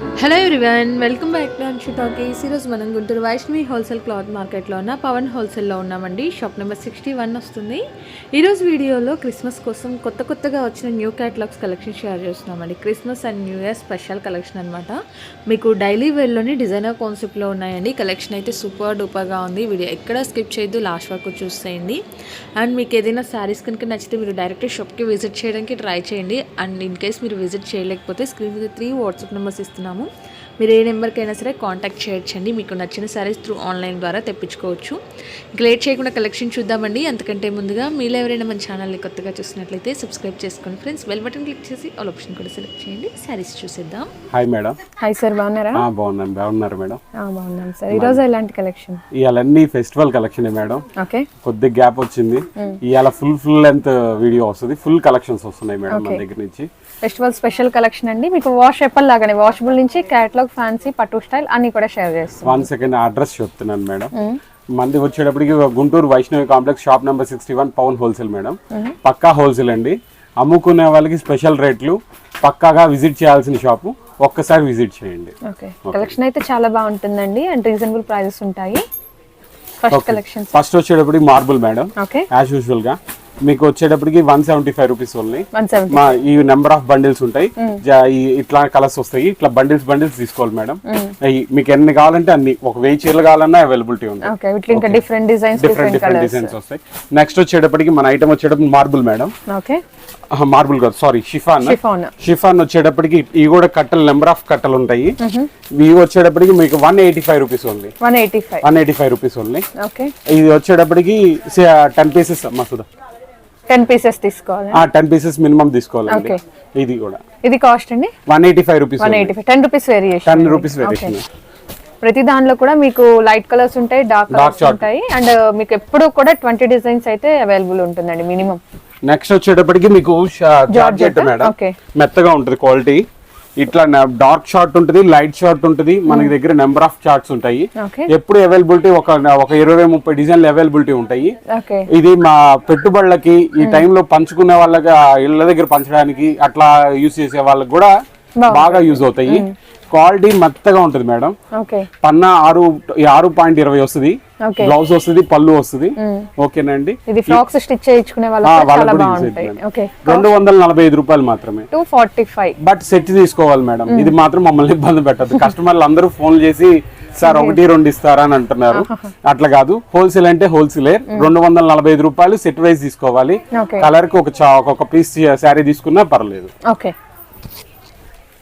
Thank you. Hello everyone welcome back to Anshu talkies ఈరోజు మనం Guntur Vaishnavi wholesale cloth మార్కెట్లో ఉన్న పవన్ హోల్సేల్లో ఉన్నామండి. షాప్ నెంబర్ సిక్స్టీ వన్ వస్తుంది ఈరోజు వీడియోలో క్రిస్మస్ కోసం కొత్త కొత్తగా వచ్చిన న్యూ క్యాటలాగ్స్ కలెక్షన్ షేర్ చేస్తున్నామండి. Christmas and new year special collection అనమాట మీకు డైలీ వేర్లోని డిజైనర్ కాన్సెప్ట్లో ఉన్నాయండి. కలెక్షన్ అయితే సూపర్ డూపర్గా ఉంది. వీడియో ఎక్కడ స్కిప్ చేయొద్దు లాస్ట్ వరకు చూసేయండి. అండ్ మీకు ఏదైనా శారీస్ కనుక నచ్చితే మీరు డైరెక్ట్ షాప్కి విజిట్ చేయడానికి ట్రై చేయండి. అండ్ ఇన్ కేస్ మీరు విజిట్ చేయలేకపోతే స్క్రీన్ మీద త్రీ వాట్సాప్ నెంబర్స్ ఇస్తున్నాము. మీరు ఏ నెంబర్కైనా సరే కాంటాక్ట్ చేయొచ్చండి. మీకు నచ్చిన సారీస్ త్రూ ఆన్లైన్ ద్వారా తెప్పించుకోవచ్చు. ఇక లేట్ చేయకుండా కలెక్షన్ చూద్దామండి. అంతకంటే ముందుగా మీలో ఎవరైనా మన ఛానల్ని కొత్తగా చూసినట్లయితే సబ్స్క్రైబ్ చేసుకోండి ఫ్రెండ్స్ బెల్ బటన్ క్లిక్ చేసి ఆల్ ఆప్షన్ కూడా సెలెక్ట్ చేయండి. శారీస్ చూసేద్దాం. హాయ్ మేడం హాయ్ సార్ బాగున్నారా? ఆ, బాగున్నాను బాగున్నారు మేడం ఆ, బాగున్నాం సార్ ఈరోజు ఎలాంటి కలెక్షన్ ఇవాళన్నీ ఫెస్టివల్ కలెక్షన్ మేడం ఓకే కొద్ది గ్యాప్ వచ్చింది. ఇవాళ ఫుల్ ఫుల్ లెంత్ వీడియో వస్తుంది. ఫుల్ కలెక్షన్స్ వస్తున్నాయి మేడం మన దగ్గర నుంచి. ఫెస్టివల్ స్పెషల్ కలెక్షన్ అండి. మీకు వాష్ ఎప్పల్ లాగానే వాషబుల్ నుంచి క్యాటలాగ్ ఫ్యాన్సీ పట్టు స్టైల్ అన్ని కూడా షేర్ చేస్తాం. వన్ సెకండ్ అడ్రస్ చెప్తున్నాను మేడం. మంది వచ్చేటప్పటికి Guntur Vaishnavi complex shop number sixty one Pavan wholesale madam పక్కా హోల్సేల్ అండి. అమ్ముకునే వాళ్ళకి స్పెషల్ రేట్లు పక్కాగా విజిట్ చేయాల్సిన షాపు ఒక్కసారి విజిట్ చేయండి. ఓకే. కలెక్షన్ అయితే చాలా బాగుంటుందండి అండ్ రీజనబుల్ ప్రైజెస్ ఉంటాయి. ఫస్ట్ కలెక్షన్ ఫస్ట్ వచ్చేటప్పటికి మార్బుల్ మేడం. ఓకే యాజ్ యూజువల్గా. మీకు వచ్చేటప్పటికి వన్ సెవెంటీ ఫైవ్ రూపీస్ మా ఈ నెంబర్ ఆఫ్ బండిల్స్ ఉంటాయి. ఈ- ఇట్లా కలర్స్ వస్తాయి. ఇట్లా బండిల్స్ బండిల్స్ తీసుకోవాలి మేడం. ఈ- మీకు ఎన్ని కావాలంటే అన్ని. ఒక వెయ్యి చీరలు కావాలన్నా అవైలబిలిటీ ఉంది. Different designs different different designs వస్తాయి. నెక్స్ట్ వచ్చేటప్పటికి మన ఐటమ్ వచ్చేటప్పుడు మార్బుల్ మేడం. మార్బుల్ కాదు సారీ షిఫాన్ షిఫాన్ వచ్చేటప్పటికి ఇవి కూడా కట్టలు నెంబర్ ఆఫ్ కట్టలు ఉంటాయి. ఇవి వచ్చేటప్పటికి మీకు వన్ ఎయిటీ ఫైవ్ రూపీస్ ఉంది one eighty five rupees okay ఇది వచ్చేటప్పటికి టెన్ పీసెస్ మసూదా. టెన్ పీసెస్ తీసుకోవాలి? టెన్ పీసెస్ మినిమం తీసుకోవాలండి. ఇది కూడా. ఇది కాస్ట్ అండి? One eighty five rupees one eighty five ten rupees variation ten rupees variation ప్రతి దానిలో కూడా మీకు లైట్ కలర్స్ ఉంటాయి డార్క్ కలర్స్ ఉంటాయి. అండ్ మీకు ఎప్పుడు కూడా ట్వంటీ డిజైన్స్ అయితే అవైలబుల్ ఉంటుందండి మినిమం నెక్స్ట్ వచ్చేటప్పటికి మీకు జార్జెట్ మేడం. Okay. మెత్తగా ఉంటుంది క్వాలిటీ ఇట్లా డార్క్ షార్ట్ ఉంటుంది లైట్ షార్ట్ ఉంటుంది. మనకి దగ్గర నెంబర్ ఆఫ్ చార్ట్స్ ఉంటాయి. ఎప్పుడు అవైలబిలిటీ ఒక ఒక ఇరవై ముప్పై డిజైన్లు అవైలబిలిటీ ఉంటాయి. ఇది మా పెట్టుబడులకి ఈ టైంలో పంచుకునే వాళ్ళకి ఇళ్ళ దగ్గర పంచడానికి అట్లా యూస్ చేసే వాళ్ళకి కూడా బాగా యూజ్ అవుతాయి. క్వాలిటీ మెత్తగా ఉంటుంది మేడం. పన్న ఆరు ఆరు పాయింట్ ఇరవై వస్తుంది. బ్లౌజ్ వస్తుంది పళ్ళు వస్తుంది. ఓకేనండి. ఇది ఫ్రాక్స్ స్టిచ్ చేయించుకునే వాళ్ళకి రెండు వందల నలభై ఐదు రూపాయలు మాత్రమే. Two forty five but set తీసుకోవాలి మేడం. ఇది మాత్రం మమ్మల్ని ఇబ్బంది పెట్టద్దు. కస్టమర్లు అందరూ ఫోన్ చేసి సార్ ఒకటి రెండు ఇస్తారా? అని అంటున్నారు. అట్లా కాదు. హోల్సేల్ అంటే హోల్సేలే. రెండు వందల నలభై ఐదు రూపాయలు సెట్ వైజ్ తీసుకోవాలి. కలర్కి ఒక పీస్ శారీ తీసుకున్నా పర్లేదు. Okay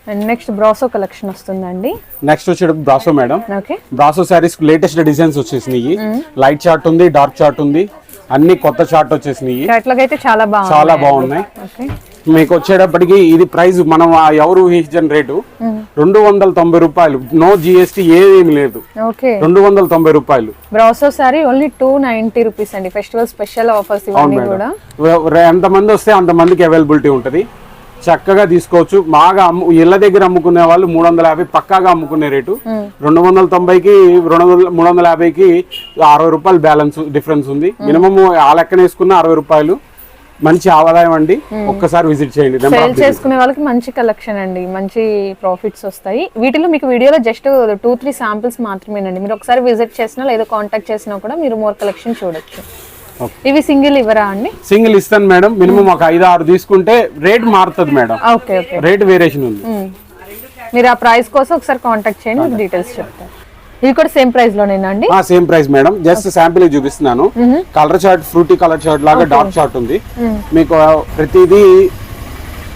and next brasso collection వస్తుందండి. నెక్స్ట్ వచ్చేటప్పుడు brasso madam okay brasso saris latest designs వచ్చేసినాయి. లైట్ చార్ట్ ఉంది డార్క్ చార్ట్ ఉంది. అన్ని కొత్త చార్ట్ వచ్చేసినాయి. అయితే చాలా బాగుంది చాలా బాగున్నాయి. మీకు వచ్చేటప్పటికి ఇది ప్రైస్ మనం ఎవరు ఊహించిన రేటు? రెండు వందల తొంభై రూపాయలు. నో జిఎస్టీ ఏమీ లేదు. రెండు వందల తొంభై రూపాయలు. Brasso sari only two ninety rupees అండి. ఫెస్టివల్ స్పెషల్ ఆఫర్స్ ఇవన్నీ కూడా. వ- ఎంతమంది వస్తే అంతమందికి అవైలబిలిటీ ఉంటుంది. చక్కగా తీసుకోవచ్చు. బాగా అమ్ము ఇళ్ళ దగ్గర అమ్ముకునే వాళ్ళు మూడు వందల యాభై పక్కాగా అమ్ముకునే రేటు. రెండు వందల తొంభైకి రెండు వందల మూడు వందల యాభైకి అరవై రూపాయలు బ్యాలెన్స్ డిఫరెన్స్ ఉంది. మినిమం ఆ లెక్కన వేసుకున్న అరవై రూపాయలు. మంచి ఆదాయం అండి. ఒక్కసారి విజిట్ చేయండి. సేల్ చేసుకునే వాళ్ళకి మంచి కలెక్షన్ అండి. మంచి ప్రాఫిట్స్ వస్తాయి. వీటిలో మీకు వీడియోలో జస్ట్ టూ త్రీ శాంపిల్స్ మాత్రమేనండి. మీరు ఒకసారి విజిట్ చేసినా లేదా కాంటాక్ట్ చేసినా కూడా మీరు మోర్ కలెక్షన్ చూడొచ్చు. ఇవి సింగిల్ ఇవ్వరా అండి? సింగిల్ ఇస్తాను మేడం. మినిమం ఒక ఐదు ఆరు తీసుకుంటే రేట్ మారుతుంది madam. Okay okay rate variation ఉంది. మీరు ఆ ప్రైస్ కోసం ఒకసారి కాంటాక్ట్ చేయండి మీకు డీటెయిల్స్ చెప్తారు ఇవి కూడా సేమ్ ప్రైస్ లోనేనా అండి? ఆ same price madam. Just sample చూపిస్తున్నాను. Colour chart fruity colour chart లాగా డార్క్ చార్ట్ ఉంది. మీకు ప్రతిదీ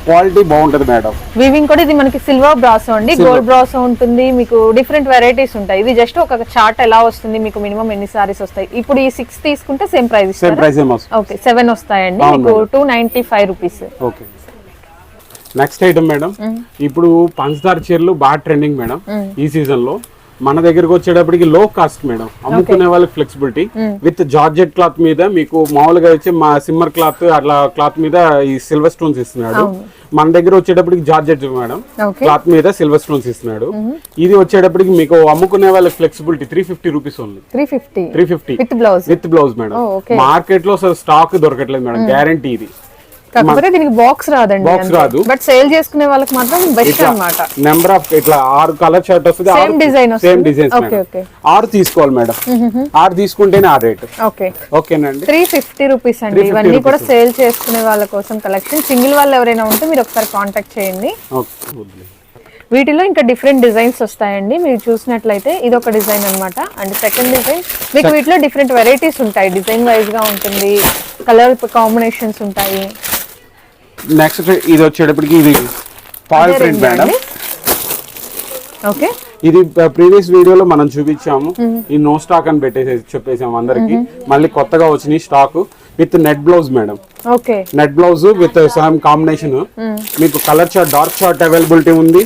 క్వాలిటీ బాగుంటది మేడం. వీవింగ్ కూడా ఇది మనకి సిల్వర్ బ్రాసో అండి. గోల్డ్ బ్రాసో ఉంటుంది. మీకు డిఫరెంట్ వెరైటీస్ ఉంటాయి. ఇది జస్ట్ ఒక చార్ట్ ఎలా వస్తుంది మీకు మినిమం ఎన్ని సారీస్ వస్తాయి? ఇప్పుడు ఈ సిక్స్ తీసుకుంటే same price same price okay seven వస్తాయండి. మీకు two ninety five rupees okay next item madam. ఇప్పుడు పంచదార చీరలు బాగా ట్రెండింగ్ మేడం. ఈ సీజన్లో. మన దగ్గరకు వచ్చేటప్పటికి లో కాస్ట్ మేడం అమ్ముకునే వాళ్ళకి ఫ్లెక్సిబిలిటీ విత్ జార్జెట్ క్లాత్ మీద మీకు మామూలుగా వచ్చి మా సిమ్మర్ క్లాత్ అట్లా క్లాత్ మీద ఈ సిల్వర్ స్టోన్స్ ఇస్తున్నాడు. మన దగ్గర వచ్చేటప్పటికి జార్జెట్ మేడం క్లాత్ మీద సిల్వర్ స్టోన్స్ ఇస్తున్నాడు. ఇది వచ్చేటప్పటికి మీకు అమ్ముకునే వాళ్ళకి flexibility three fifty rupees only three fifty three fifty with blouse with blouse madam. మార్కెట్లో స్టాక్ దొరకట్లేదు మేడం గ్యారంటీ ఇది. కాకపోతే దీనికి బాక్స్ రాదండి Box రాదు. బట్ సేల్ చేసుకునే వాళ్ళకి మాత్రం బెస్ట్ అన్నమాట. నెంబర్ ఆఫ్ ఇట్లా ఆరు కలర్ షర్ట్ వస్తుంది? Same designs Okay, okay. ఆరు తీసుకోవాలి మేడం. ఆరు తీసుకుంటేనే ఆ రేట్ ఓకే ఓకేనండి. త్రీ ఫిఫ్టీ రూపీస్ అండి. 350 ఇవన్నీ కూడా. సేల్ చేసుకునే వాళ్ళ కోసం కలెక్షన్ సింగిల్ వాళ్ళు ఎవరైనా ఉంటే మీరు ఒకసారి కాంటాక్ట్ చేయండి. వీటిలో ఇంకా డిఫరెంట్ డిజైన్స్ వస్తాయండి. మీరు చూసినట్లయితే ఇది ఒక డిజైన్ అన్నమాట. అండ్ సెకండ్ డిజైన్ మీకు వీటిలో డిఫరెంట్ వెరైటీస్ ఉంటాయి. డిజైన్ వైజ్గా ఉంటుంది. కలర్ కాంబినేషన్స్ ఉంటాయి. నెక్స్ట్ ఇది వచ్చేటప్పటికి ఇది అదే ప్రింట్ మేడం. ఓకే. ఇది ప్రీవియస్ వీడియోలో మనం చూపించాము. ఈ నో స్టాక్ అని పెట్టేసి చెప్పేసాము అందరికి. మళ్ళీ కొత్తగా వచ్చినాయి stock. With net blouse madam. Okay. Net blouse with some combination. మీకు colour chart dark chart availability ఉంది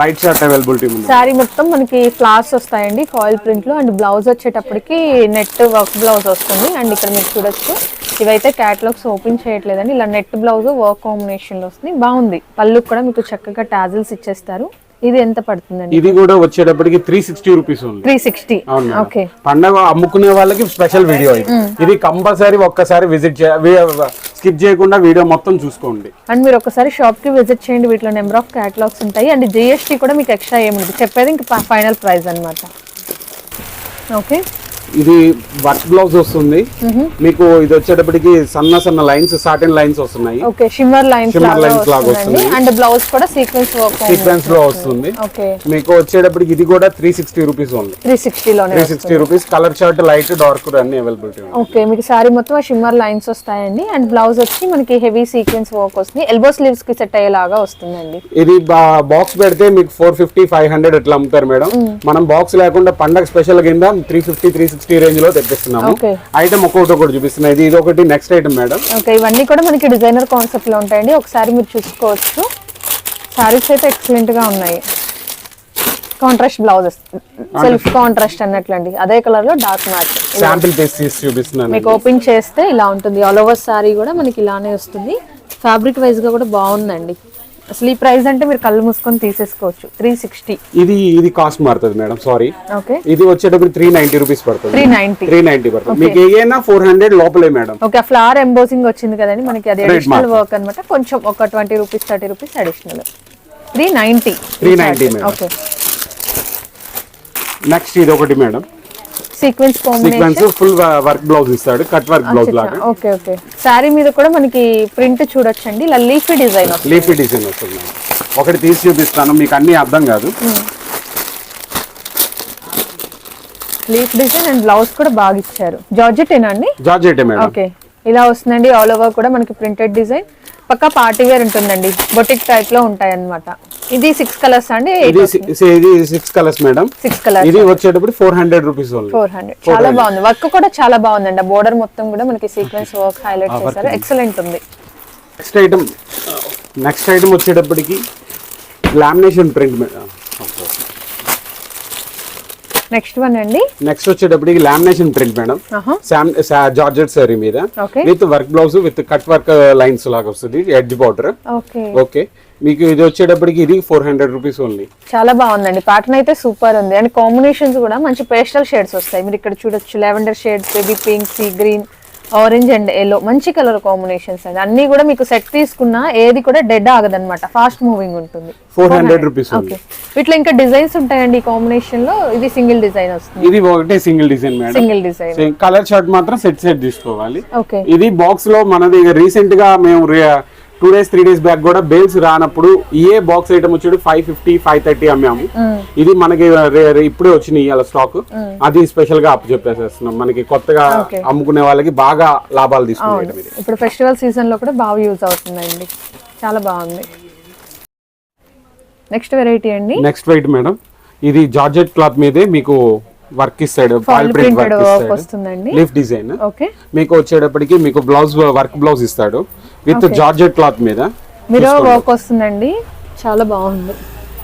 లైట్ చార్ట్ అవైలబిలిటీ ఉంది. శారీ మొత్తం మనకి ఫ్లాస్ వస్తాయండి ఫాయిల్ ప్రింట్లో అండ్ బ్లౌజ్ వచ్చేటప్పటికి నెట్ వర్క్ బ్లౌజ్ వస్తుంది. అండ్ ఇక్కడ మీరు చూడొచ్చు ఇవైతే క్యాటలాగ్స్ ఓపెన్ చేయట్లేదండి. ఇలా నెట్ బ్లౌజ్ వర్క్ కాంబినేషన్లో వస్తుంది. బాగుంది. పళ్ళు కూడా మీకు చక్కగా టాజిల్స్ ఇచ్చేస్తారు. ఇది ఎంత పడుతుందండి? ఇది కూడా వచ్చేటప్పటికి త్రీ సిక్స్టీ రూపీస్ ఉంది. Three sixty. ఓకే. పండగ అమ్ముకునే వాళ్ళకి స్పెషల్ వీడియో ఇది. ఇది కంపల్సరీ ఒక్కసారి విజిట్ స్కిప్ చేయకుండా వీడియో మొత్తం చూసుకోండి. అండ్ మీరు ఒకసారి షాప్కి విజిట్ చేయండి. వీటిలో నెంబర్ ఆఫ్ క్యాటలాగ్స్ ఉంటాయి. అండ్ జిఎస్టీ కూడా మీకు ఎక్స్ట్రా ఏముంది చెప్పేది ఇంకా ఫైనల్ ప్రైస్ అన్నమాట. ఓకే. ఇది వర్క్ బ్లౌజ్ వస్తుంది. మీకు ఇది వచ్చేటప్పటికి సన్న సన్న లైన్స్ సాటిన్ లైన్స్ వస్తున్నాయి. ఓకే షిమ్మర్ లైన్స్ లాగా వస్తుంది. అండ్ బ్లౌజ్ కూడా సీక్వెన్స్ వర్క్ సీక్వెన్స్లో వస్తుంది. మీకు వచ్చేటప్పటికి ఇది కూడా త్రీ సిక్స్టీ రూపీస్ ఉంది three సిక్స్టీలోనే three sixty rupees colour chart light dark అన్ని అవైలబిలిటీ ఓకే మీకు సారీ మొత్తం షిమ్మర్ లైన్స్ వస్తాయండి. అండ్ బ్లౌజ్ వచ్చి మనకి హెవీ సీక్వెన్స్ వర్క్ వస్తుంది. ఎల్బో స్లీవ్స్కి సెట్ అయ్యేలాగా వస్తుందండి. ఇది బాక్స్ పెడితే మీకు ఫోర్ ఫిఫ్టీ ఫైవ్ హండ్రెడ్ ఎట్లా అమ్ముతారు మేడం. మనం బాక్స్ లేకుండా పండగ స్పెషల్ కింద త్రీ ఫిఫ్టీ త్రీ సిక్స్టీ రేంజ్లో తెప్పిస్తున్నాము. ఐటమ్ ఒక్కొక్కటి ఒకటి చూపిస్తున్నాయి ఇది ఇది ఒకటి నెక్స్ట్ ఐటమ్ మేడం ఓకే ఇవన్నీ కూడా మనకి డిజైనర్ కాన్సెప్ట్లో ఉంటాయండి. ఒకసారి మీరు చూసుకోవచ్చు. సారీస్ అయితే ఎక్సలెంట్గా ఉన్నాయి. కాంట్రాస్ట్ బ్లౌజెస్ సెల్ఫ్ కాంట్రాస్ట్ అన్నట్లండి. అదే కలర్లో డార్క్ మ్యాచ్ శాంపిల్ పీస్ తీసి చూపిస్తున్నాను. మీకు ఓపెన్ చేస్తే ఇలా ఉంటుంది. ఆల్ ఓవర్ సారీ కూడా మనకి ఇలానే వస్తుంది. ఫ్యాబ్రిక్ వైజ్గా కూడా బాగుందండి. అసలు ఈ ప్రైస్ అంటే మీరు కళ్ళు మూసుకొని తీసేసుకోవచ్చు. త్రీ సిక్స్టీ ఇది ఇది కాస్ట్ మారుతుంది మేడం సారీ ఓకే. ఇది వచ్చేటప్పుడు త్రీ నైన్టీ రూపీస్ పడుతుంది. త్రీ నైన్టీ త్రీ నైన్టీ పడుతుంది. మీకు ఏదైనా ఫోర్ హండ్రెడ్ లోపలే మేడం. ఓకే ఫ్లవర్ ఎంబోసింగ్ వచ్చింది కదండి మనకి అది. అడిషనల్ వర్క్ అన్నమాట. కొంచెం ఒక twenty rupees thirty rupees additional three ninety 390 madam. Okay next ఇది ఒకటి madam sequence sequence full work blouse ఇస్తాడు కట్ వర్క్ బ్లౌజ్ లాగా. Okay okay. శారీ మీద కూడా మనకి ప్రింట్ చూడొచ్చండి. ఇలా లీఫీ డిజైన్ లీఫీ డిజైన్ వస్తుంది ఒకటి తీసి చూపిస్తాను మీకు అన్ని అర్థం కాదు. లీఫ్ డిజైన్ అండ్ బ్లౌజ్ కూడా బాగా ఇచ్చారు. జార్జెట్ ఏనా అండి? Georgette madam. ఓకే ఇలా వస్తుందండి ఆల్ ఓవర్ కూడా మనకి ప్రింటెడ్ డిజైన్ పక్కా పార్టీ వేర్ ఉంటుందండి. బొటిక్ టైప్లో ఉంటాయి అన్నమాట ఇది సిక్స్ కలర్స్ అండి ఇది six colours madam six colours ఇది వచ్చేటప్పుడు four hundred rupees four hundred చాలా బాగుంది. వర్క్ కూడా చాలా బాగుందండి. బోర్డర్ మొత్తం కూడా మనకి సీక్వెన్స్ వర్క్ హైలైట్ చేశారు. ఎక్సలెంట్ ఉంది. నెక్స్ట్ ఐటమ్ నెక్స్ట్ ఐటమ్ వచ్చేటప్పటికి lamination print madam next one అండి. నెక్స్ట్ వచ్చేటప్పటికి lamination print madam georgette sari మీద. With work blouse with cut work lines లాగా వస్తుంది. ఎడ్జ్ బార్డర్ ఓకే ఓకే మీకు ఇది వచ్చేటప్పటికి ఇది ఫోర్ హండ్రెడ్ రూపీస్ ఓన్లీ చాలా బాగుందండి. ప్యాటర్న్ అయితే సూపర్ ఉంది. అండ్ కాంబినేషన్స్ కూడా మంచి పేస్టల్ షేడ్స్ వస్తాయి. మీరు ఇక్కడ చూడొచ్చు. Lavender shades baby pink sea green orange and yellow మంచి కలర్ కాంబినేషన్స్ అండి. అన్ని కూడా మీకు సెట్ తీసుకున్నా ఏది కూడా డెడ్ ఆగదన్నమాట. ఫాస్ట్ మూవింగ్ ఉంటుంది. ఫోర్ హండ్రెడ్ రూపీస్ ఓకే వీటిలో ఇంకా డిజైన్స్ ఉంటాయండి ఈ కాంబినేషన్లో. ఇది సింగిల్ డిజైన్ వస్తుంది. ఇది ఒకటే single design madam single design colour chart మాత్రం సెట్ సెట్ తీసుకోవాలి. ఓకే ఇది బాక్స్లో మనది రీసెంట్గా మేము two days three days back కూడా బేల్స్ రానప్పుడు ఏ బాక్స్ ఐటమ్ వచ్చాడు ఫైవ్ ఫిఫ్టీ ఫైవ్ థర్టీ అమ్మాము. ఇది మనకి ఇప్పుడే వచ్చినాయి ఇవాళ స్టాక్ అది స్పెషల్గా అప్పు చెప్పేసేస్తున్నాం. మనకి కొత్తగా. అమ్ముకునే వాళ్ళకి బాగా లాభాలు తీసుకునే ఇప్పుడు ఫెస్టివల్ సీజన్లో కూడా బాగా యూజ్ అవుతుందండి. చాలా బాగుంది. నెక్స్ట్ వెరైటీ అండి. నెక్స్ట్ వైట్ మేడం ఇది జార్జెట్ క్లాత్ మీదే మీకు వర్క్ ఇస్తాడు ఫాల్ ప్రింట్ వర్క్ ఇస్తాడు వస్తుందండి. లీఫ్ డిజైన్ ఓకే మీకు వచ్చేటప్పటికి మీకు బ్లౌజ్ వర్క్ బ్లౌజ్ ఇస్తాడు. విత్ జార్జెట్ క్లాత్ మీద. మీరు వర్క్ వస్తుందండి. చాలా బాగుంది.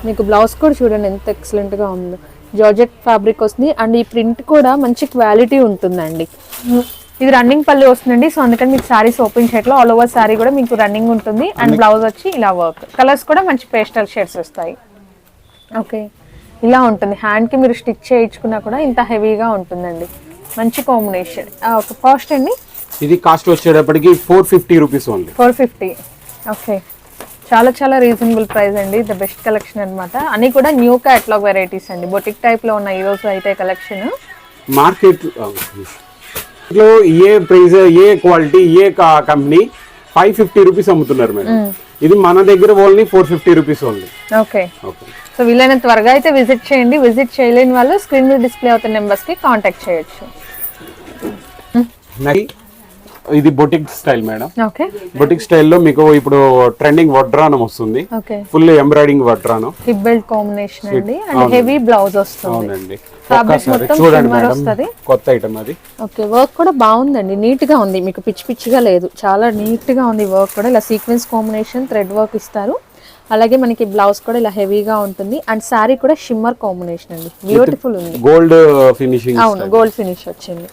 మీకు బ్లౌజ్ కూడా చూడండి ఎంత ఎక్సలెంట్గా ఉందో. జార్జెట్ ఫ్యాబ్రిక్ వస్తుంది. అండ్ ఈ ప్రింట్ కూడా మంచి క్వాలిటీ ఉంటుందండి. ఇది రన్నింగ్ పల్లి వస్తుందండి. సో అందుకని మీకు సారీస్ ఓపెన్ చేయట్లో ఆల్ ఓవర్ సారీ కూడా మీకు రన్నింగ్ ఉంటుంది. అండ్ బ్లౌజ్ వచ్చి ఇలా వర్క్ కలర్స్ కూడా మంచి పేస్టల్ షేడ్స్ వస్తాయి. ఓకే ఇలా ఉంటుంది. హ్యాండ్కి మీరు స్టిచ్ చేయించుకున్నా కూడా ఇంత హెవీగా ఉంటుందండి. మంచి కాంబినేషన్ ఒక కాస్ట్ అండి? ఇది కాస్ట్ వచ్చేటప్పటికి four fifty rupees only four fifty okay చాలా చాలా రీజనబుల్ ప్రైస్ అండి. ద బెస్ట్ కలెక్షన్ అన్నమాట. అన్ని కూడా న్యూ క్యాట్లాగ్ వెరైటీస్ అండి. బొటిక్ టైప్లో ఉన్న ఈ రోజు అయితే కలెక్షన్ మార్కెట్లో ఏ ప్రైస్ ఏ క్వాలిటీ ఏ కంపెనీ ఫైవ్ ఫిఫ్టీ రూపీస్ అమ్ముతున్నారు మేడం. ఇది మన దగ్గర only four fifty rupees only okay okay so వీలైనంత త్వరగా అయితే విజిట్ చేయండి. విజిట్ చేయలేని వాళ్ళు స్క్రీన్ మీద డిస్ప్లే అవుతున్న నెంబర్స్కి కాంటాక్ట్ చేయొచ్చు. ఇది boutique style madam. Okay. Boutique స్టైల్లో మీకు ఇప్పుడు ట్రెండింగ్ వడ్రానం వస్తుంది. ఓకే. ఫుల్ ఎంబ్రాయిడింగ్ వడ్రానం హిప్ బెల్ట్ కాంబినేషన్ అండి. అండ్ హెవీ బ్లౌజ్ వస్తుంది. చూడండి మేడం. కొత్త ఐటమ్ అది. ఓకే వర్క్ కూడా బాగుందండి. నీట్గా ఉంది. మీకు పిచ్చి పిచ్చిగా లేదు. చాలా నీట్గా ఉంది వర్క్ కూడా. ఇలా సీక్వెన్స్ కాంబినేషన్ థ్రెడ్ వర్క్ ఇస్తారు. అలాగే మనకి బ్లౌజ్ కూడా ఇలా హెవీగా ఉంటుంది. అండ్ శారీ కూడా షిమ్మర్ కాంబినేషన్ అండి. బ్యూటిఫుల్ ఉంది. గోల్డ్ ఫినిషింగ్ అవును గోల్డ్ ఫినిష్ వచ్చింది.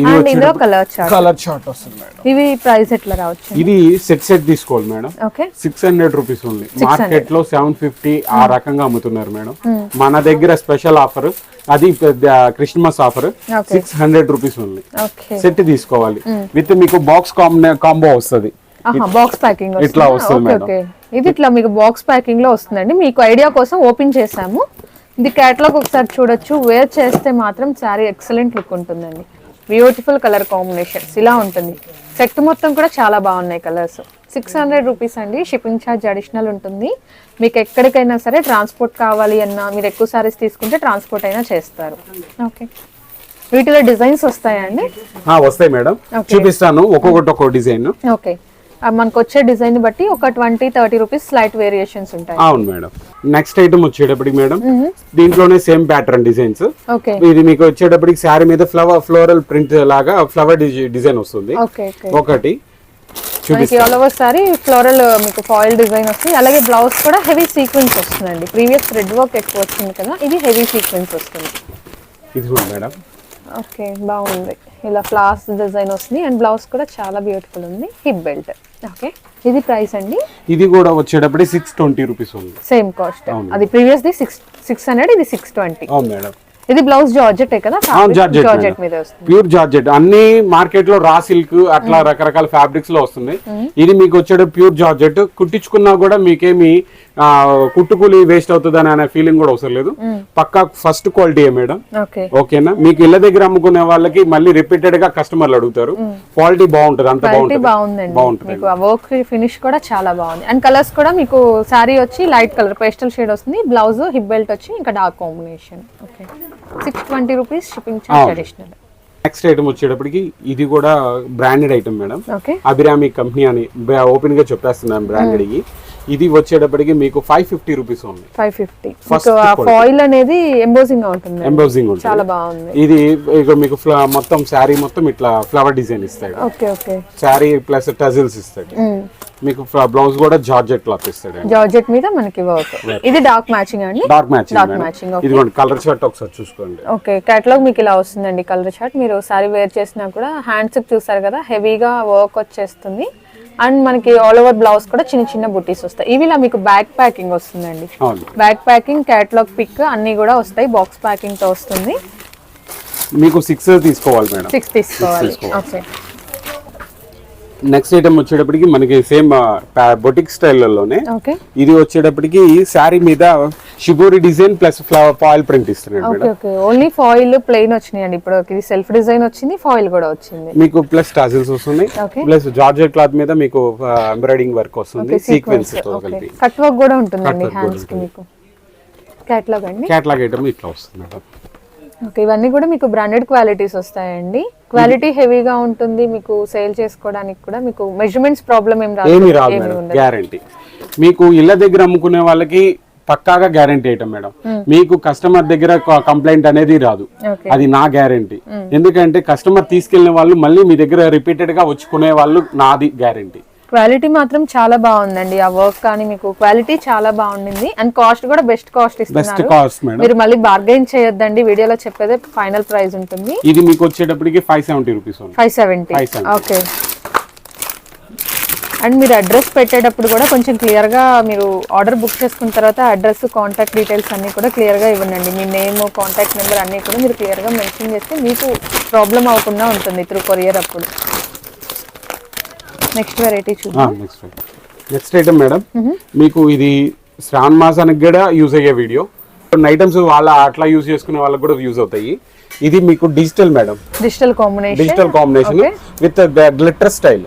ఇది అండ్ ఇందులో కలర్ చార్ట్ కలర్ షార్ట్ వస్తుంది మేడం. ఇవి ప్రైస్ ఎట్లా రావచ్చు ఇది సెట్ సెట్ తీసుకోవాలి madam. Okay six hundred rupees ఉంది మార్కెట్లో సెవెన్ ఫిఫ్టీ ఆ Hmm. రకంగా అమ్ముతున్నారు మేడం. మన దగ్గర స్పెషల్ ఆఫర్ అది Christmas offer. Six hundred rupees ఉంది సెట్ తీసుకోవాలి. Hmm. విత్ మీకు బాక్స్ కాంబో వస్తుంది. బాక్స్ ప్యాకింగ్ ఇట్లా వస్తుంది ఓకే ఇది ఇట్లా మీకు బాక్స్ ప్యాకింగ్లో వస్తుందండి. మీకు ఐడియా కోసం ఓపెన్ చేసాము ఇది క్యాటలాగ్ ఒకసారి చూడొచ్చు. వేర్ చేస్తే మాత్రం శారీ ఎక్సలెంట్ లుక్ ఉంటుందండి. బ్యూటిఫుల్ కలర్ కాంబినేషన్స్ ఇలా ఉంటుంది. సెట్ మొత్తం కూడా చాలా బాగున్నాయి కలర్స్ సిక్స్ హండ్రెడ్ రూపీస్ అండి. షిప్పింగ్ ఛార్జ్ అడిషనల్ ఉంటుంది. మీకు ఎక్కడికైనా సరే ట్రాన్స్పోర్ట్ కావాలి అన్నా మీరు ఎక్కువ సారీస్ తీసుకుంటే ట్రాన్స్పోర్ట్ అయినా చేస్తారు. ఓకే వీటిలో డిజైన్స్ వస్తాయండి ఆ, వస్తాయి మేడం. చూపిస్తాను. ఒక్కొక్కటి ఒక్కొక్క డిజైన్ ఓకే మనకు వచ్చే డిజైన్ బట్టి ఒక twenty thirty rupees slight variations ఉంటాయి. అవును మేడం. నెక్స్ట్ ఐటమ్ వచ్చేటప్పటికి మేడం దీంట్లోనే సేమ్ ప్యాటర్న్ డిజైన్స్ ఓకే. ఇది మీకు వచ్చేటప్పటికి శారీ మీద ఫ్లవర్ ఫ్లోరల్ ప్రింట్ లాగా ఫ్లవర్ డిజైన్ వస్తుంది. ఒకటి మనకి ఆల్ ఓవర్ సారీ ఫ్లోరల్ మీకు ఫాయిల్ డిజైన్ వస్తుంది. అలాగే బ్లౌజ్ కూడా హెవీ సీక్వెన్స్ వస్తుందండి. ప్రీవియస్ థ్రెడ్ వర్క్ ఎక్కువ వచ్చింది కదా ఇది హెవీ సీక్వెన్స్ వస్తుంది. ఇది కూడా మేడం. ఓకే బాగుంది. ఇలా ఫ్లాస్ డిజైన్ వస్తుంది. అండ్ బ్లౌజ్ కూడా చాలా బ్యూటిఫుల్ ఉంది. Hip belt okay. ఇది ప్రైస్ అండి? ఇది కూడా వచ్చేటప్పటికి సిక్స్ ట్వంటీ రూపీస్ ఉంది. Same cost. అది previous the six six hundred ఇది సిక్స్ ట్వంటీ అవును మేడం. ఇది బ్లౌజ్ జార్జెట్ కదా? జార్జెట్ జార్జెట్ మీద వస్తుంది. Pure georgette. అన్ని మార్కెట్లో రా సిల్క్ అట్లా రకరకాల ఫ్యాబ్రిక్స్లో వస్తుంది. ఇది మీకు వచ్చేట ప్యూర్ జార్జెట్. కుట్టించుకున్నా కూడా మీకేమి కుట్టుకూలి వేస్ట్ అవుతుంది అనే ఫీలింగ్ కూడా అవసరం లేదు. పక్కా ఫస్ట్ క్వాలిటీ మేడం. ఓకే. ఓకేనా? మీకు ఇళ్ళ దగ్గర అమ్ముకునే వాళ్ళకి మళ్ళీ రిపీటెడ్గా కస్టమర్లు అడుగుతారు. క్వాలిటీ బాగుంటది అంత బాగుంటుంది. బాగుంటుంది. వర్క్ ఫినిష్ కూడా చాలా బాగుంది. అండ్ కలర్స్ కూడా మీకు శారీ వచ్చి లైట్ కలర్ పేస్టల్ షేడ్ వస్తుంది. బ్లౌజ్ హిప్ బెల్ట్ వచ్చి ఇంకా dark combination okay six twenty rupees shipping. Additional next item వచ్చేటప్పటికి ఇది కూడా branded item madam okay Abhirami company అని ఓపెన్గా చెప్పేస్తున్నాను బ్రాండెడ్ ఇది వచ్చేటప్పటికి మీకు ఫైవ్ ఫిఫ్టీ రూపీస్ ఉంది. Five fifty. ఫాయిల్ అనేది ఎంబోజింగ్ ఉంటుంది ఎంబోజింగ్ ఉంటుంది. చాలా బాగుంది. ఇది ఇక మీకు మొత్తం శారీ మొత్తం ఇట్లా ఫ్లవర్ డిజైన్ ఇస్తాడు. Okay okay sari plus tassels ఇస్తాడు. మీకు బ్లౌజ్ కూడా జార్జెట్ క్లాత్ ఇస్తాడు. జార్జెట్ మీద మనకి వర్క్ ఇది డార్క్ మ్యాచింగ్ అండి? డార్క్ మ్యాచింగ్ డార్క్ మ్యాచింగ్ ఇదిగోండి కలర్ షర్ట్ ఒకసారి చూసుకోండి. ఓకే కేటలాగ్ మీకు ఇలా వస్తుందండి కలర్ చార్ట్ మీరు సారీ వేర్ చేసినా కూడా హ్యాండ్స్ చూసారు కదా హెవీగా వర్క్ వచ్చేస్తుంది. అండ్ మనకి ఆల్ ఓవర్ బ్లౌజ్ కూడా చిన్న చిన్న బుటీస్ వస్తాయి. ఇవి ఇలా మీకు బ్యాక్ ప్యాకింగ్ వస్తుందండి. బ్యాక్ ప్యాకింగ్ కేటలాగ్ పిక్ అన్ని కూడా వస్తాయి. బాక్స్ ప్యాకింగ్తో వస్తుంది. మీకు సిక్స్ తీసుకోవాలి మేడం. సిక్స్ తీసుకోవాలి. తీసుకోవాలి. ఓకే నెక్స్ట్ ఐటమ్ వచ్చేటప్పటికి మనకి సేమ్ బొటిక్ స్టైల్లోనే ఓకే ఇది వచ్చేటప్పటికి శారీ మీద shibori design plus flower foil print ఇస్తున్నాడు ఓన్లీ ఫాయిల్ ప్లెయిన్ వచ్చినాయండి. ఇప్పుడు సెల్ఫ్ డిజైన్ వచ్చింది ఫాయిల్ కూడా వచ్చింది. మీకు ప్లస్ టాజిల్స్ వస్తున్నాయి. ప్లస్ జార్జెట్ క్లాత్ మీద మీకు ఎంబ్రాయిడింగ్ వర్క్ వస్తుంది. సీక్వెన్స్తో కలిపి. కట్ వర్క్ కూడా ఉంటుందండి Cut work హ్యాండ్స్కి మీకు. కేటలాగ్ అండి. క్యాట్లాగ్ ఐటమ్ ఇట్లా వస్తుంది మేడం. ఓకే ఇవన్నీ కూడా మీకు బ్రాండెడ్ క్వాలిటీస్ వస్తాయండి. క్వాలిటీ హెవీగా ఉంటుంది మీకు సేల్ చేసుకోవడానికి కూడా మీకు మెజర్మెంట్స్ ప్రాబ్లం ఏం రాదు ఏమీ రాదు మేడం గ్యారంటీ మీకు ఇళ్ళ దగ్గర అమ్ముకునే వాళ్ళకి పక్కాగా గ్యారంటీ ఐటమ్ మేడం. మీకు కస్టమర్ దగ్గర కంప్లైంట్ అనేది రాదు. అది నా గ్యారంటీ ఎందుకంటే కస్టమర్ తీసుకెళ్ళిన వాళ్ళు మళ్ళీ మీ దగ్గర రిపీటెడ్గా వచ్చుకునే వాళ్ళు నాది గ్యారంటీ క్వాలిటీ మాత్రం చాలా బాగుందండి. ఆ వర్క్ కానీ మీకు క్వాలిటీ చాలా బాగుండింది. అండ్ కాస్ట్ కూడా బెస్ట్ కాస్ట్ ఇస్తున్నారు. మీరు మళ్ళీ బార్గెన్ చేయొద్దండి. వీడియోలో చెప్పేదే ఫైనల్ ప్రైస్ ఉంటుంది. ఇది మీకు వచ్చేటప్పటికి five seventy rupees five seventy 570. Okay and మీరు అడ్రస్ పెట్టేటప్పుడు కూడా కొంచెం క్లియర్గా మీరు ఆర్డర్ బుక్ చేసుకున్న తర్వాత అడ్రస్ కాంటాక్ట్ డీటెయిల్స్ అన్నీ కూడా క్లియర్గా ఇవ్వండి. మీ నేమ్ కాంటాక్ట్ నెంబర్ అన్నీ కూడా మీరు క్లియర్గా మెన్షన్ చేస్తే మీకు ప్రాబ్లం అవ్వకుండా ఉంటుంది త్రూ కొరియర్ అప్పుడు. నెక్స్ట్ వెరైటీ చూద్దాం. నెక్స్ట్ నెక్స్ట్ ఐటమ్ మేడం మీకు ఇది శ్రావణ మాసానికి కూడా యూజ్ అయ్యే వీడియో కొన్ని ఐటమ్స్ వాళ్ళ అట్లా యూజ్ చేసుకునే వాళ్ళకి కూడా యూజ్ అవుతాయి. ఇది మీకు digital madam digital combination digital combination with glitter style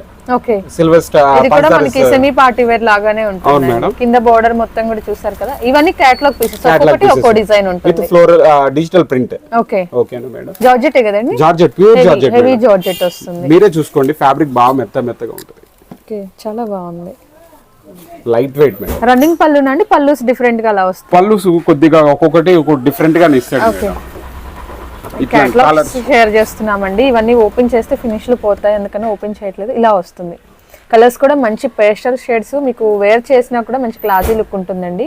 silver ఇది కూడా స్టార్ మనకి సెమీ పార్టీ వేర్ లాగానే ఉంటుంది. కింద బోర్డర్ మొత్తం కూడా చూసారు కదా? ఇవన్నీ క్యాట్లాగ్ పీసెస్ ఒక్కొక్కటి ఒక్కో డిజైన్ విత్ ఉంటుంది ఫ్లోరల్ డిజిటల్ ప్రింట్ ఓకే. ఓకేనా మేడం. జార్జెట్ కదండి? Georgette pure georgette heavy georgette వస్తుంది. మీరే చూసుకోండి ఫ్యాబ్రిక్ బాగా మెత్త మెత్తగా ఉంటుంది. ఓకే చాలా బాగుంది. Light weight madam. రన్నింగ్ పళ్ళు అండి? పళ్ళు డిఫరెంట్గా అలా వస్తుంది పళ్ళు సు- కొద్దిగా ఒక్కొక్కటి ఒక్కొక్క డిఫరెంట్గా ఇస్తాడు ఓకే. క్యాట్లాగ్స్ షేర్ చేస్తున్నామండి. ఇవన్నీ ఓపెన్ చేస్తే ఫినిష్లు పోతాయి. అందుకని ఓపెన్ చేయట్లేదు. ఇలా వస్తుంది. కలర్స్ కూడా మంచి పేస్టల్ షేడ్స్ మీకు వేర్ చేసినా కూడా మంచి క్లాసీ లుక్ ఉంటుందండి.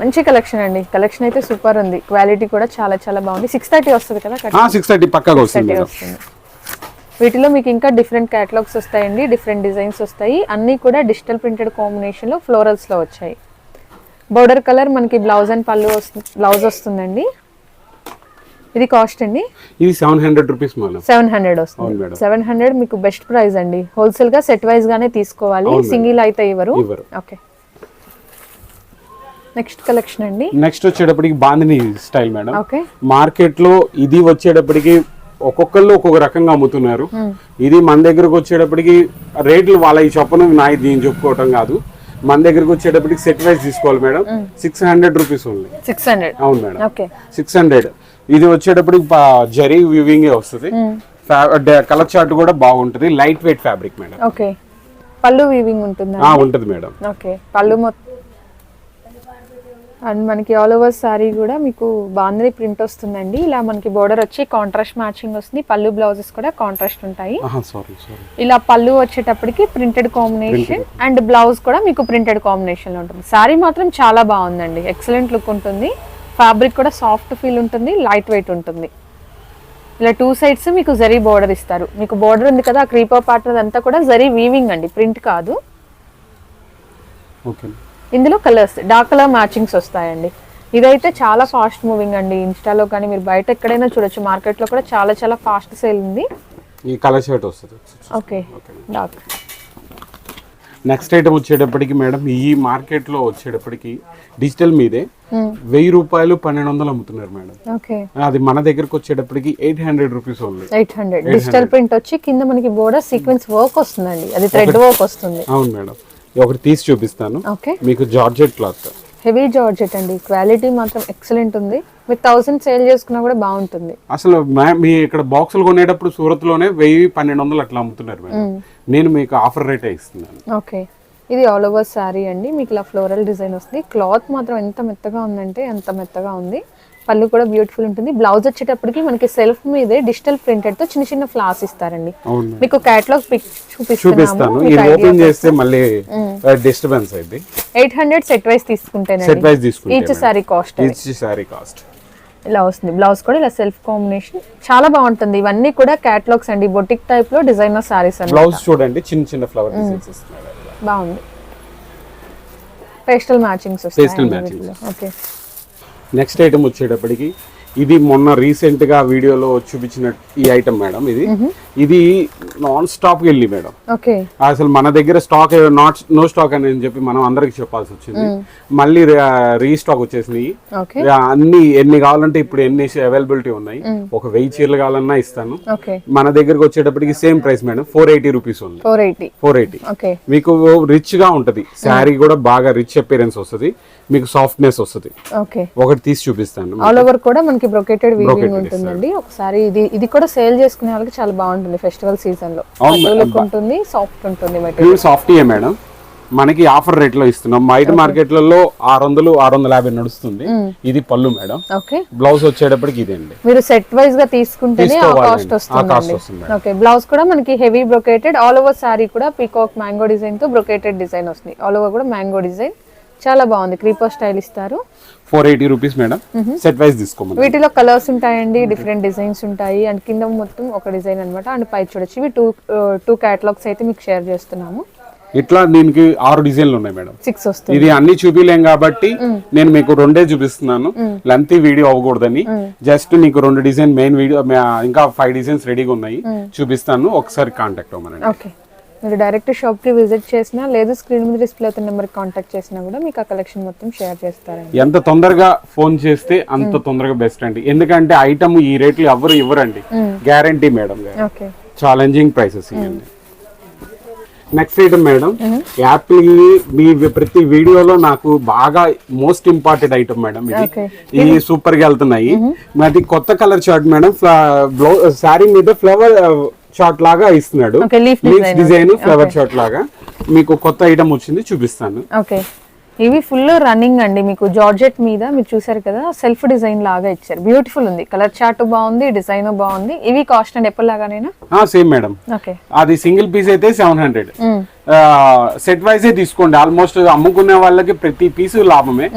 మంచి కలెక్షన్ అండి. కలెక్షన్ అయితే సూపర్ ఉంది. క్వాలిటీ కూడా చాలా చాలా బాగుంది. సిక్స్ థర్టీ వస్తుంది కదా సిక్స్ థర్టీ పక్కాగా వస్తుంది వీటిలో మీకు ఇంకా డిఫరెంట్ క్యాటలాగ్స్ వస్తాయండి. డిఫరెంట్ డిజైన్స్ వస్తాయి. అన్నీ కూడా డిజిటల్ ప్రింటెడ్ కాంబినేషన్లో ఫ్లోరల్స్లో వచ్చాయి. బోర్డర్ కలర్ మనకి బ్లౌజ్ అండ్ పళ్ళు వస్తుంది బ్లౌజ్ వస్తుందండి. ఇది కాస్ట్ అండి? ఇది seven hundred rupees seven hundred వస్తుంది. సెవెన్ హండ్రెడ్ మీకు బెస్ట్ ప్రైస్ అండి. హోల్సేల్గా సెట్ వైజ్ గానే తీసుకోవాలి. సింగిల్ అయితే ఇవ్వరు. ఓకే నెక్స్ట్ కలెక్షన్ అండి. నెక్స్ట్ వచ్చేటప్పటికి బాందిని స్టైల్ మేడం. ఓకే మార్కెట్లో ఇది వచ్చేటప్పటికి ఒక్కొక్కళ్ళు ఒక్కొక్క రకంగా అమ్ముతున్నారు. ఇది మన దగ్గరకు వచ్చేటప్పటికి రేట్లు వాళ్ళ ఈ చొప్పున నా దీన్ని చెప్పుకోవటం కాదు. మన దగ్గరకు వచ్చేటప్పటికి సెట్ వైజ్ తీసుకోవాలి madam. Six hundred rupees only six hundred అవును మేడం. ఓకే సిక్స్ హండ్రెడ్ ఇది వచ్చేటప్పటికి ప- జరీ వివింగ్ వస్తుంది. కలర్ చార్ట్ కూడా బాగుంటుంది. Light weight fabric madam okay. పళ్ళు వీవింగ్ ఉంటుందా? ఉంటది మేడం ఓకే. పళ్ళు మొత్తం అండ్ మనకి ఆల్ ఓవర్ సారీ కూడా మీకు బాంద్రీ ప్రింట్ వస్తుందండి. ఇలా మనకి బోర్డర్ వచ్చి కాంట్రాస్ట్ మ్యాచింగ్ వస్తుంది. పళ్ళు బ్లౌజెస్ కూడా కాంట్రాస్ట్ ఉంటాయి. ఇలా పళ్ళు వచ్చేటప్పటికి ప్రింటెడ్ కాంబినేషన్ అండ్ బ్లౌజ్ కూడా మీకు ప్రింటెడ్ కాంబినేషన్లో ఉంటుంది. సారీ మాత్రం చాలా బాగుందండి. ఎక్సలెంట్ లుక్ ఉంటుంది. ఫ్యాబ్రిక్ కూడా సాఫ్ట్ ఫీల్ ఉంటుంది లైట్ వెయిట్ ఉంటుంది. ఇలా టూ సైడ్స్ మీకు జరీ బోర్డర్ ఇస్తారు. మీకు బోర్డర్ ఉంది కదా ఆ క్రీపర్ పార్ట్ అంతా కూడా జరీ వీవింగ్ అండి ప్రింట్ కాదు. ఇందులో కలర్స్ డార్క్ కలర్ మ్యాచింగ్స్ వస్తాయండి. ఇదైతే చాలా ఫాస్ట్ మూవింగ్ అండి ఇన్స్టాలో కానీ మీరు బయట ఎక్కడైనా చూడొచ్చు. మార్కెట్లో కూడా చాలా చాలా ఫాస్ట్ సేల్ ఉంది. ఈ కలర్ షర్ట్ వస్తుంది. ఓకే డార్క్ నెక్స్ట్ ఐటమ్ వచ్చేటప్పటికి మేడం ఈ మార్కెట్లో వచ్చేటప్పటికి డిజిటల్ మీదే వెయ్యి రూపాయలు పన్నెండు వందలు అమ్ముతున్నారు మేడం. ఓకే అది మన దగ్గరకు వచ్చేటప్పటికి eight hundred rupees only. Eight hundred. Digital print వచ్చి కింద మనకి బోర్డర్ సీక్వెన్స్ వర్క్ వస్తుందండి. అది థ్రెడ్ వర్క్ వస్తుంది. అవును మేడం. ఒకటి తీసి చూపిస్తాను. ఓకే మీకు జార్జెట్ క్లాత్. హెవీ జార్జెట్ అండి. క్వాలిటీ మాత్రం ఎక్సలెంట్ ఉంది. మీరు థౌసండ్ సేల్ చేసుకున్నా కూడా బాగుంటుంది. అసలు మా- మీ ఇక్కడ బాక్సులు కొనేటప్పుడు సూరత్లోనే వెయ్యి పన్నెండు వందలు అట్లా అమ్ముతున్నారు మేడం. నేను మీకు ఆఫర్ రేటే ఇస్తున్నాను. ఓకే. ఇది ఆల్ ఓవర్ శారీ అండి. మీకు ఇలా ఫ్లోరల్ డిజైన్ వస్తుంది. క్లాత్ మాత్రం ఎంత మెత్తగా ఉందంటే ఎంత మెత్తగా ఉంది. పళ్ళు కూడా బ్యూటిఫుల్ ఉంటుంది. బ్లౌజ్ వచ్చేటప్పటికి మనకి సెల్ఫ్ మీదే డిజిటల్ ప్రింటెడ్తో చిన్న చిన్న ఫ్లాస్ ఇస్తారండి. మీకు క్యాటలాగ్ పిక్ చూపిస్తాను. ఓపెన్ చేస్తే మళ్ళీ డిస్టర్బెన్స్ అయింది ఎయిట్ హండ్రెడ్ సెట్ వైస్ తీసుకుంటేనండి. సెట్ తీసుకుంటే each sari cost each sari cost ఇలా వస్తుంది. బ్లౌజ్ కూడా ఇలా సెల్ఫ్ కాంబినేషన్ చాలా బాగుంటుంది. ఇవన్నీ కూడా క్యాటలాగ్స్ అండి. బొటిక్ టైప్లో డిజైనర్ సారీస్ అండి బ్లౌజ్ చూడండి. చిన్న చిన్న ఫ్లవర్ డిజైన్స్ బాగుంది. Pastel matchings matchings. Okay next item వచ్చేటప్పటికి ఇది మొన్న రీసెంట్గా వీడియోలో చూపించిన ఈ ఐటమ్ మేడం ఇది. ఇది నాన్ స్టాప్ వెళ్ళి మేడం. అసలు మన దగ్గర స్టాక్ నాట్ నో స్టాక్ అని చెప్పి మనం అందరికి చెప్పాల్సి వచ్చింది. మళ్ళీ రీస్టాక్ వచ్చేసినాయి. అన్ని ఎన్ని కావాలంటే ఇప్పుడు ఎన్ని అవైలబిలిటీ ఉన్నాయి. ఒక వెయ్యి చీరలు కావాలన్నా ఇస్తాను. మన దగ్గరకు వచ్చేటప్పటికి same price madam. Four eighty rupees ఉంది. Four eighty. మీకు రిచ్గా ఉంటది. శారీ కూడా బాగా రిచ్ అపియరెన్స్ వస్తుంది. మీకు సాఫ్ట్నెస్ వస్తుంది. ఓకే. ఒకటి తీసి చూపిస్తాను. ఆల్ ఓవర్ కూడా మనకి బ్రొకేటెడ్ వీవింగ్ ఉంటుందండి. ఒకసారి ఇది ఇది కూడా సేల్ చేసుకునే వాళ్ళకి చాలా బాగుంటుంది ఫెస్టివల్ సీజన్లో. ఉంటుంది సాఫ్ట్ ఉంటుంది మెటీరియల్ సాఫ్టీయే మేడం మనకి ఆఫర్ రేట్లో ఇస్తున్నాం. బయట మార్కెట్లలో ఆరు వందలు ఆరు వందల యాభై నడుస్తుంది ఇది పళ్ళు మేడం ఓకే బ్లౌజ్ వచ్చేటప్పటికి ఇదండి మీరు సెట్ వైజ్గా తీసుకుంటేనే. కాస్ట్ వస్తుంది ఓకే బ్లౌజ్ కూడా మనకి heavy brocaded all over sari కూడా పీకాక్ మ్యాంగో డిజైన్తో బ్రొకేటెడ్ డిజైన్ వస్తుంది. ఆల్ ఓవర్ కూడా మ్యాంగో డిజైన్ చాలా బాగుంది. క్రీపర్ స్టైల్ ఇస్తారు. Four eighty rupees madam set wise తీసుకోమని వీటిలో కలర్స్ ఉంటాయండి డిఫరెంట్ డిజైన్స్ ఉంటాయి. అండ్ కింద మొత్తం ఒక డిజైన్ అన్నమాట. అండ్ పై చూడొచ్చు. ఇవి టూ టూ క్యాటలాగ్స్ అయితే మీకు షేర్ చేస్తున్నాము. ఇట్లా దీనికి ఆరు డిజైన్లు ఉన్నాయి మేడం సిక్స్ వస్తుంది. ఇది అన్ని చూపిలేం కాబట్టి నేను మీకు రెండే చూపిస్తున్నాను. Length video అవ్వకూడదని. జస్ట్ నీకు రెండు డిజైన్ మెయిన్ వీడియో ఇంకా ఫైవ్ డిజైన్స్ రెడీగా ఉన్నాయి. చూపిస్తాను. ఒకసారి కాంటాక్ట్ అవ్వమనండి. ఓకే మీరు డైరెక్ట్ షాప్కి విజిట్ చేసినా లేదు స్క్రీన్ మీద డిస్ప్లే అవుతున్న నెంబర్కి కాంటాక్ట్ చేసినా కూడా మీకు ఆ కలెక్షన్ మొత్తం షేర్ చేస్తారండి. ఎంత తొందరగా ఫోన్ చేస్తే అంత తొందరగా బెస్ట్ అండి. ఎందుకంటే ఐటమ్ ఈ రేట్లు ఎవరు ఇవ్వరండి. Guarantee madam okay. Challenging prices ఇవ్వండి. నెక్స్ట్ ఐటమ్ మేడం యాపిల్ మీ ప్రతి వీడియోలో నాకు బాగా మోస్ట్ ఇంపార్టెంట్ ఐటమ్ మేడం ఇది. ఇది సూపర్గా వెళ్తున్నాయి. అది కొత్త colour chart madam blouse sari మీద ఫ్లవర్ చార్ట్ లాగా ఇస్తున్నాడు. Design. డిజైన్ ఫ్లవర్ చార్ట్ లాగా. మీకు కొత్త ఐటమ్ వచ్చింది చూపిస్తాను. ఓకే ఇవి ఫుల్ రన్నింగ్ అండి. మీకు జార్జెట్ మీద మీరు చూసారు కదా సెల్ఫ్ డిజైన్ లాగా ఇచ్చారు. బ్యూటిఫుల్ ఉంది. కలర్ చార్ట్ బాగుంది డిజైన్ బాగుంది. ఇవి కాస్ట్ అండ్. ఎప్పటిలాగానేనా సేమ్ మేడం ఓకే అది సింగిల్ పీస్ అయితే సెవెన్ హండ్రెడ్ సెట్ వైజే తీసుకోండి. ఆల్మోస్ట్ అమ్ముకునే వాళ్ళకి ప్రతి పీసు లాభమే.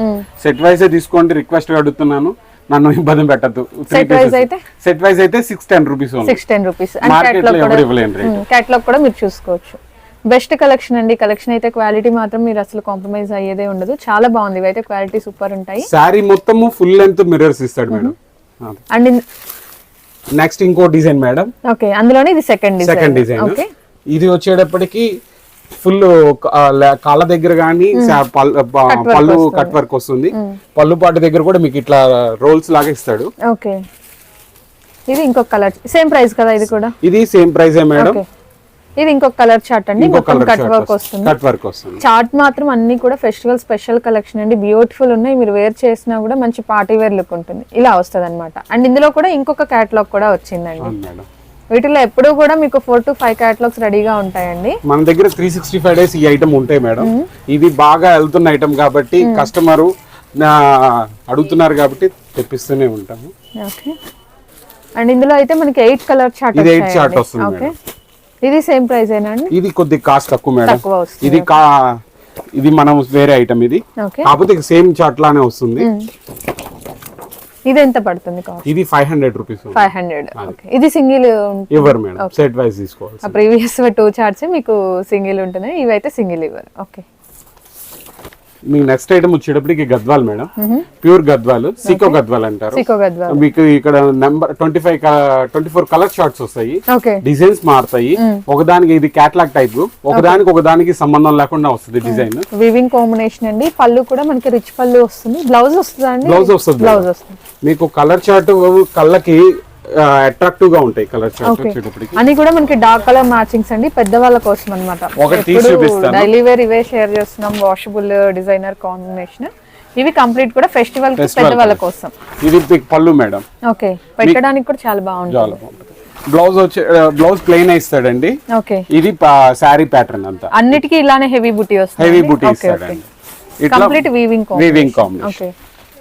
సెట్ వైజే తీసుకోండి రిక్వెస్ట్ అడుగుతున్నాను. నన్ను ఇబ్బంది పెట్టద్దు. Set wise అయితే? సెట్ వైజ్ అయితే six ten rupees six ten rupees ఎవరు కూడా మీరు చూసుకోవచ్చు. బెస్ట్ కలెక్షన్ అండి. కలెక్షన్ అయితే క్వాలిటీ మాత్రం మీరు అసలు కాంప్రమైజ్ అయ్యేదే ఉండదు. చాలా బాగుంది. ఇవైతే క్వాలిటీ సూపర్ ఉంటాయి. శారీ మొత్తము ఫుల్ లెంత్ మిర్రర్స్ ఇస్తాడు మేడం. అండ్ నెక్స్ట్ ఇంకో డిజైన్ మేడం. ఓకే అందులోనే ఇది second second design design okay ఇది వచ్చేటప్పటికి ఫుల్ కాళ్ళ దగ్గర కానీ పళ్ళు కట్ వర్క్ వస్తుంది. పళ్ళు పాటు దగ్గర కూడా మీకు ఇట్లా రోల్స్ లాగా ఇస్తాడు. ఓకే. ఇది ఇంకొక కలర్ సేమ్ ప్రైస్ కదా ఇది కూడా? ఇది సేమ్ ప్రైస్ మేడం. ఇది ఇంకొక కలర్ చార్ట్ అండి కట్ వర్క్ వస్తుంది. కట్ వర్క్ వస్తుంది. చార్ట్ మాత్రం అన్ని కూడా ఫెస్టివల్ స్పెషల్ కలెక్షన్ అండి. బ్యూటిఫుల్ ఉన్నాయి. మీరు వేర్ చేసినా కూడా మంచి పార్టీ వేర్ లుక్ ఉంటుంది. ఇలా వస్తుంది అనమాట అండ్ ఇందులో కూడా ఇంకొక క్యాటలాగ్ కూడా వచ్చిందండి. వీటిలో ఎప్పుడూ కూడా మీకు ఫోర్ టు ఫైవ్ క్యాటలాగ్స్ రెడీగా ఉంటాయండి. మన దగ్గర త్రీ సిక్స్టీ ఫైవ్ డేస్ ఈ ఐటమ్ ఉంటాయి మేడం. ఇది బాగా వెళ్తున్న ఐటమ్ కాబట్టి కస్టమరు అడుగుతున్నారు కాబట్టి తెప్పిస్తూనే ఉంటాము. ఓకే. అండ్ ఇందులో అయితే మనకి ఎయిట్ కలర్ చార్ట్ ఇది eight chart వస్తుంది ఓకే. ఇది సేమ్ ప్రైస్ ఏనా అండి? ఇది కొద్ది కాస్ట్ తక్కువ మేడం. ఇది కా ఇది మనం వేరే ఐటమ్ ఇది. కాకపోతే సేమ్ చాట్ లానే వస్తుంది. ఇది ఎంత పడుతుంది ఇది five hundred rupees five hundred okay ఇది సింగిల్ ఇవ్వరు మేడం. సెట్ వైజ్ తీసుకోవాలి ప్రీవియస్ టూ చార్ట్స్ మీకు సింగిల్ ఉంటుంది ఇవైతే సింగిల్ ఇవ్వరు. ఓకే మీ నెక్స్ట్ ఐటమ్ వచ్చేటప్పటికి గద్వాల్ మేడం. ప్యూర్ గద్వాల్ సీకో గద్వాల్ అంటారు. మీకు ఇక్కడ number twenty five twenty four colour charts వస్తాయి డిజైన్స్ మారుతాయి. ఒకదానికి ఇది క్యాట్లాగ్ టైప్ ఒకదానికి ఒకదానికి సంబంధం లేకుండా వస్తుంది డిజైన్ వివింగ్ కాంబినేషన్ అండి. పళ్ళు కూడా మనకి రిచ్ పళ్ళు వస్తుంది. బ్లౌజ్ వస్తుందా బ్లౌజ్ వస్తుంది. బ్లౌజ్ వస్తుంది. మీకు కలర్ చార్ట్ కళ్ళకి అట్రాక్టివ్గా ఉంటాయి కలర్ చార్ట్ వచ్చేటప్పటికి అన్ని కూడా మనకి డార్క్ కలర్ మ్యాచింగ్స్ అండి పెద్దవాళ్ళ కోసం అనమాట ఒకటి తీసి చూపిస్తాను. డైలీ వేర్ ఇవే షేర్ చేస్తున్నాం వాషబుల్ డిజైనర్ కాంబినేషన్ ఇవి కంప్లీట్ కూడా ఫెస్టివల్ పెద్దవాళ్ళ కోసం. ఇది పళ్ళు మేడం. ఓకే పెట్టడానికి కూడా చాలా బాగుంటుంది. చాలా బాగుంటుంది. బ్లౌజ్ వచ్చే బ్లౌజ్ ప్లెయిన్ ఇస్తాడండి. ఓకే ఇది శారీ ప్యాటర్న్ అంతా. అన్నిటికీ ఇలానే హెవీ బుటీ వస్తుంది హెవీ బుటీ ఇస్తాడండి. Complete weaving weaving combination okay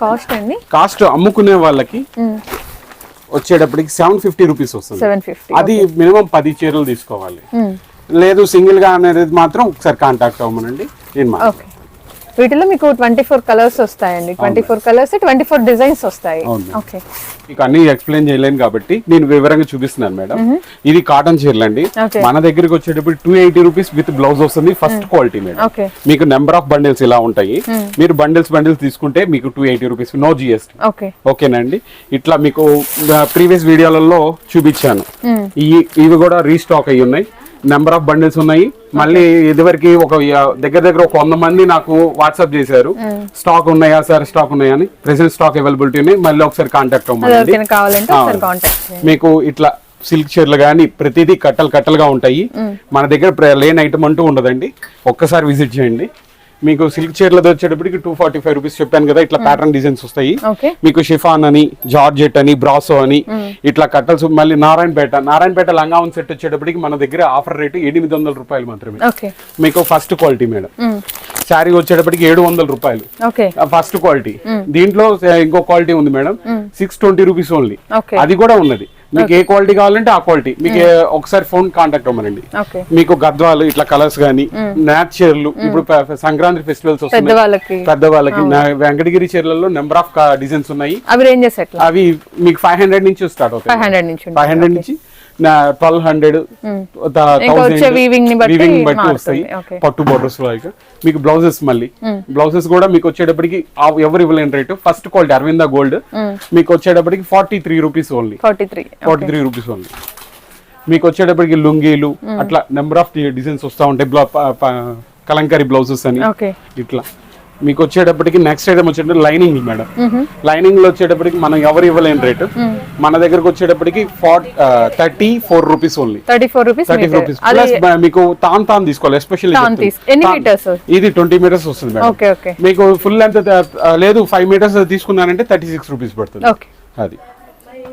cost అండి కాస్ట్ అమ్ముకునే వాళ్ళకి వచ్చేటప్పటికి సెవెన్ ఫిఫ్టీ రూపీస్ వస్తుంది. అది మినిమం పది చీరలు తీసుకోవాలి. లేదు సింగిల్గా అనేది మాత్రం ఒకసారి కాంటాక్ట్ అవ్వమనండి. నేను వీటిలో మీకు ట్వంటీ ఫోర్ కలర్స్ వస్తాయండి twenty four colours twenty four designs వస్తాయి. ఓకే మీకు అన్ని ఎక్స్ప్లెయిన్ చేయలేను కాబట్టి నేను వివరంగా చూపిస్తున్నాను మేడం. ఇది కాటన్ చీరలు అండి. మన దగ్గరికి వచ్చేటప్పుడు two eighty rupees with blouse వస్తుంది ఫస్ట్ క్వాలిటీ మేడం. మీకు నెంబర్ ఆఫ్ బండిల్స్ ఇలా ఉంటాయి. మీరు బండిల్స్ బండిల్స్ తీసుకుంటే మీకు two eighty rupees no GST okay ఓకేనండి. ఇట్లా మీకు ప్రీవియస్ వీడియోలలో చూపించాను. ఇవి కూడా రీస్టాక్ అయ్యి ఉన్నాయి. నెంబర్ ఆఫ్ బండిల్స్ ఉన్నాయి. మళ్ళీ ఇదివరకు ఒక దగ్గర దగ్గర ఒక వంద మంది నాకు వాట్సాప్ చేశారు. స్టాక్ ఉన్నాయా సార్? స్టాక్ ఉన్నాయా అని. ప్రెసెంట్ స్టాక్ అవైలబిలిటీ ఉన్నాయి. మళ్ళీ ఒకసారి కాంటాక్ట్ అవ్వండి. మీకు ఇట్లా సిల్క్ చీరలు కానీ ప్రతిదీ కట్టలు కట్టలుగా ఉంటాయి. మన దగ్గర లేని ఐటమ్ అంటూ ఉండదండి. ఒక్కసారి విజిట్ చేయండి. మీకు సిల్క్ చీరలది వచ్చేటప్పటికి టూ ఫార్టీ ఫైవ్ రూపీస్ చెప్పాను కదా ఇట్లా ప్యాటర్న్ డిజైన్స్ వస్తాయి. మీకు షిఫాన్ అని జార్జెట్ అని బ్రాసో అని ఇట్లా కట్టల్స్ మళ్ళీ నారాయణపేట నారాయణపేట లంగావన్ సెట్ వచ్చేటప్పటికి మన దగ్గర ఆఫర్ రేటు ఎనిమిది వందల రూపాయలు మాత్రమే. మీకు ఫస్ట్ క్వాలిటీ మేడం శారీ వచ్చేటప్పటికి ఏడు వందల రూపాయలు. ఫస్ట్ క్వాలిటీ దీంట్లో ఇంకో క్వాలిటీ ఉంది madam six twenty rupees only అది కూడా ఉన్నది. మీకు ఏ క్వాలిటీ కావాలంటే ఆ క్వాలిటీ మీకు ఒకసారి ఫోన్ కాంటాక్ట్ అవ్వమనండి ఓకే. మీకు గద్వాలు ఇట్లా కలర్స్ గానీ నాచ్ చీరలు ఇప్పుడు సంక్రాంతి ఫెస్టివల్స్ వస్తున్నాయి. పెద్దవాళ్ళకి. వెంకటగిరి చీరలలో నెంబర్ ఆఫ్ డిజైన్స్ ఉన్నాయి. అవి మీకు ఫైవ్ హండ్రెడ్ నుంచి స్టార్ట్ అవుతాయి. ఫైవ్ హండ్రెడ్ నుంచి ఫైవ్ హండ్రెడ్ నుంచి ట్వెల్వ్ హండ్రెడ్ వీవింగ్ బట్టి. వస్తాయి. పట్టు బోర్డర్స్లో. మీకు బ్లౌజెస్ మళ్ళీ. బ్లౌజెస్ కూడా మీకు వచ్చేటప్పటికి ఎవరు ఇవ్వలేని rate. First quality Aravinda gold మీకు వచ్చేటప్పటికి forty three rupees only forty three forty three rupees only మీకు వచ్చేటప్పటికి లుంగీలు అట్లా నెంబర్ ఆఫ్ డిజైన్స్ వస్తూ ఉంటాయి. కలంకారీ బ్లౌజెస్ అని. ఇట్లా. మీకు వచ్చేటప్పటికి నెక్స్ట్ ఐటమ్ వచ్చేటప్పుడు లైనింగ్ మేడం. లైనింగ్లో వచ్చేటప్పటికి మనం ఎవరు ఇవ్వలేని రేటు మన దగ్గరకు వచ్చేటప్పటికి thirty four rupees only thirty four rupees thirty rupees plus మీకు తాన్ తాన్ తీసుకోవాలి ఎస్పెషల్లీ? ఇది ట్వంటీ మీటర్స్ వస్తుంది మేడం. మీకు ఫుల్ లెంత్ లేదు ఫైవ్ మీటర్స్ తీసుకున్నానంటే థర్టీ సిక్స్ రూపీస్ పడుతుంది. అది.